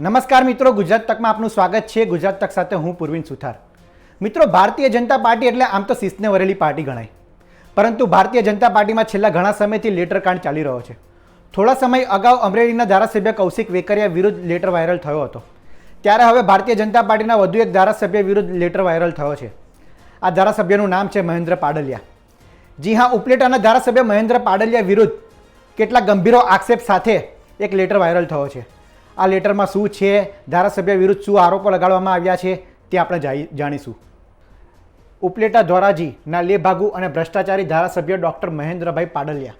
નમસ્કાર મિત્રો, ગુજરાત તકમાં આપનું સ્વાગત છે. ગુજરાત તક સાથે હું પૂર્વિન સુથાર. મિત્રો, ભારતીય જનતા પાર્ટી એટલે આમ તો શિસ્તને વરેલી પાર્ટી ગણાય. પરંતુ ભારતીય જનતા પાર્ટીમાં છેલ્લા ઘણા સમયથી લેટર કાંડ ચાલી રહ્યો છે. થોડા સમય અગાઉ અમરેલીના ધારાસભ્ય કૌશિક વેકરિયા વિરુદ્ધ લેટર વાયરલ થયો હતો. ત્યારે હવે ભારતીય જનતા પાર્ટીના વધુ એક ધારાસભ્ય વિરુદ્ધ લેટર વાયરલ થયો છે. આ ધારાસભ્યનું નામ છે મહેન્દ્ર પાડલિયા. જી હા, ઉપલેટાના ધારાસભ્ય મહેન્દ્ર પાડલિયા વિરુદ્ધ કેટલા ગંભીરો આક્ષેપ સાથે એક લેટર વાયરલ થયો છે. આ લેટરમાં શું છે, ધારાસભ્ય વિરુદ્ધ શું આરોપો લગાડવામાં આવ્યા છે, તે આપણે જાણીશું. ઉપલેટા ધોરાજીના લેભાગુ અને ભ્રષ્ટાચારી ધારાસભ્ય ડૉક્ટર મહેન્દ્રભાઈ પાડલિયા.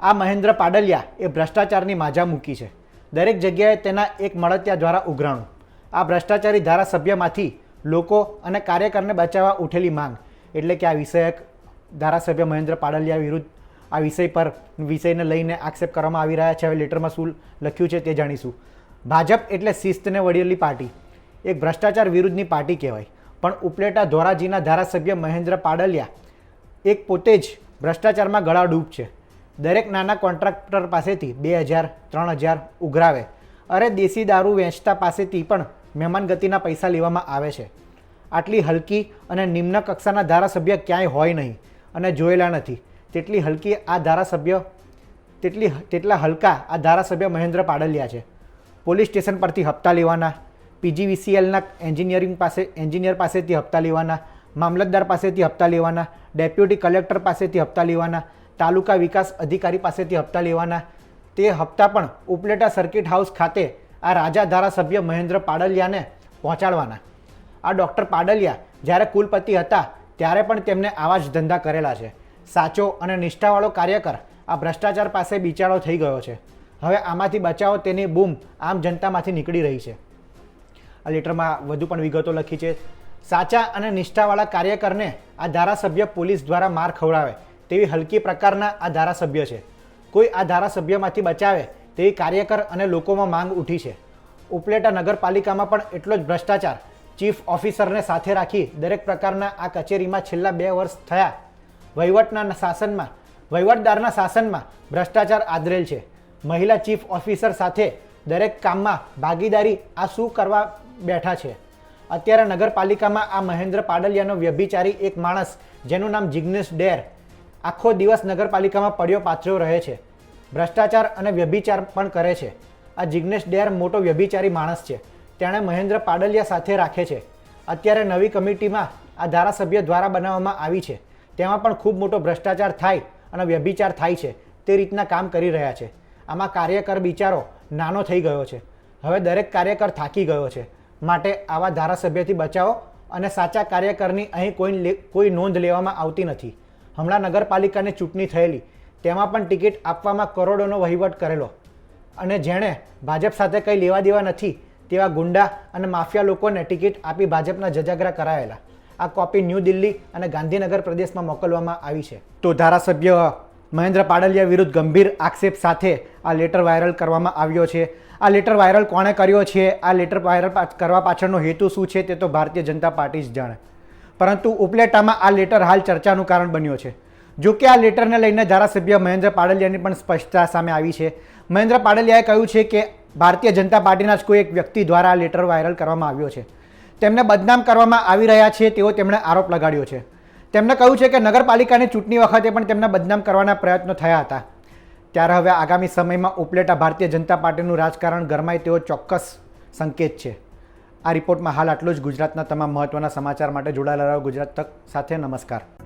આ મહેન્દ્ર પાડલિયા એ ભ્રષ્ટાચારની માજા મૂકી છે. દરેક જગ્યાએ તેના એક મળતિયા દ્વારા ઉઘરાણું. આ ભ્રષ્ટાચારી ધારાસભ્યમાંથી લોકો અને કાર્યકરને બચાવવા ઉઠેલી માંગ. એટલે કે આ વિષયક ધારાસભ્ય મહેન્દ્ર પાડલિયા વિરુદ્ધ આ વિષય પર વિષયને લઈને આક્ષેપ કરવામાં આવી રહ્યા છે. હવે લેટરમાં શું લખ્યું છે તે જાણીશું. ભાજપ એટલે શિસ્તને વળેલી પાર્ટી. એક ભ્રષ્ટાચાર વિરુદ્ધની પાર્ટી કહેવાય. પણ ઉપલેટા ધોરાજીના ધારાસભ્ય મહેન્દ્ર પાડલિયા એક પોતે જ ભ્રષ્ટાચારમાં ગળા ડૂબ છે. દરેક નાના કોન્ટ્રાક્ટર પાસેથી બે હજાર, ત્રણ હજાર ઉઘરાવે. અરે દેશી દારૂ વેચતા પાસેથી પણ મહેમાન ગતિના પૈસા લેવામાં આવે છે. આટલી હલકી અને નિમ્ન કક્ષાના ધારાસભ્ય ક્યાંય હોય નહીં અને જોયેલા નથી. તેટલી હલકી આ ધારાસભ્ય, તેટલી તેટલા હલકા આ ધારાસભ્ય મહેન્દ્ર પાડલિયા છે. પોલીસ સ્ટેશન પરથી હપ્તા લેવાના પીજીવીસીએલના એન્જિનિયરિંગ પાસે, એન્જિનિયર પાસેથી હપ્તા લેવાના, મામલતદાર પાસેથી હપ્તા લેવાના, ડેપ્યુટી કલેક્ટર પાસેથી હપ્તા લેવાના, તાલુકા વિકાસ અધિકારી પાસેથી હપ્તા લેવાના. તે હપ્તા પણ ઉપલેટા સર્કિટ હાઉસ ખાતે આ રાજા ધારાસભ્ય મહેન્દ્ર પાડલિયાને પહોંચાડવાના. આ ડૉક્ટર પાડલિયા જ્યારે કુલપતિ હતા, ત્યારે પણ તેમને આવા જ ધંધા કરેલા છે. સાચો અને નિષ્ઠાવાળો કાર્યકર આ ભ્રષ્ટાચાર પાસે બિચારો થઈ ગયો છે. હવે આમાંથી બચાવો તેની બૂમ આમ જનતામાંથી નીકળી રહી છે. આ લેટરમાં વધુ પણ વિગતો લખી છે. સાચા અને નિષ્ઠાવાળા કાર્યકરને આ ધારાસભ્ય પોલીસ દ્વારા માર ખવડાવે તેવી હલકી પ્રકારના આ ધારાસભ્ય છે. કોઈ આ ધારાસભ્યમાંથી બચાવે તેવી કાર્યકર અને લોકોમાં માંગ ઉઠી છે. ઉપલેટા નગરપાલિકામાં પણ એટલો જ ભ્રષ્ટાચાર ચીફ ઓફિસરને સાથે રાખી દરેક પ્રકારના આ કચેરીમાં છેલ્લા બે વર્ષ થયા વહીવટના શાસનમાં, વહીવટદારના શાસનમાં ભ્રષ્ટાચાર આદરેલ છે. મહિલા ચીફ ઓફિસર સાથે દરેક કામમાં ભાગીદારી આ શું કરવા બેઠા છે? અત્યારે નગરપાલિકામાં આ મહેન્દ્ર પાડલિયાનો વ્યભિચારી એક માણસ જેનું નામ જિગ્નેશ ડેર આખો દિવસ નગરપાલિકામાં પડ્યો પાથર્યો રહે છે. ભ્રષ્ટાચાર અને વ્યભિચાર પણ કરે છે. આ જિગ્નેશ ડેર મોટો વ્યભિચારી માણસ છે. તેણે મહેન્દ્ર પાડલિયા સાથે રાખે છે. અત્યારે નવી કમિટીમાં આ ધારાસભ્ય દ્વારા બનાવવામાં આવી છે. તેમાં પણ ખૂબ મોટો ભ્રષ્ટાચાર થાય અને વ્યભિચાર થાય છે તે રીતના કામ કરી રહ્યા છે. આમાં કાર્યકર બિચારો નાનો થઈ ગયો છે. હવે દરેક કાર્યકર થાકી ગયો છે. માટે આવા ધારાસભ્યથી બચાવો અને સાચા કાર્યકરની અહીં કોઈ કોઈ નોંધ લેવામાં આવતી નથી. હમણાં નગરપાલિકાની ચૂંટણી થયેલી. તેમાં પણ ટિકિટ આપવામાં કરોડોનો વહીવટ કરેલો. અને જેણે ભાજપ સાથે કંઈ લેવા દેવા નથી તેવા ગુંડા અને માફિયા લોકોને ટિકિટ આપી ભાજપના જજાગરા કરાયેલા. આ કોપી ન્યૂ દિલ્હી અને ગાંધીનગર પ્રદેશમાં મોકલવામાં આવી છે. તો ધારાસભ્ય મહેન્દ્ર પાડલિયા વિરુદ્ધ ગંભીર આક્ષેપ સાથે આ લેટર વાયરલ કરવામાં આવ્યો છે. આ લેટર વાયરલ કોણે કર્યો છે? આ લેટર વાયરલ કરવા પાછળનો હેતુ શું છે તે તો ભારતીય જનતા પાર્ટી જ જાણે. પરંતુ ઉપલેટામાં આ લેટર હાલ ચર્ચાનું કારણ બન્યો છે. જો કે આ લેટરને લઈને ધારાસભ્ય મહેન્દ્ર પાડલિયાની પણ સ્પષ્ટતા સામે આવી છે. મહેન્દ્ર પાડલિયાએ કહ્યું છે કે ભારતીય જનતા પાર્ટીના જ કોઈ એક વ્યક્તિ દ્વારા આ લેટર વાયરલ કરવામાં આવ્યો છે. તેમને બદનામ કરવામાં આવી રહ્યા છે, તેવો તેમણે આરોપ લગાડ્યો છે. તેમણે કહ્યું છે કે નગરપાલિકાની ચૂંટણી વખતે પણ તેમને બદનામ કરવાના પ્રયત્નો થયા હતા. ત્યારે હવે આગામી સમયમાં ઉપલેટા ભારતીય જનતા પાર્ટીનું રાજકારણ ગરમાય તેવો ચોક્કસ સંકેત છે. આ રિપોર્ટમાં હાલ આટલું જ. ગુજરાતના તમામ મહત્ત્વના સમાચાર માટે જોડાયેલા રહ્યો ગુજરાત તક સાથે નમસ્કાર.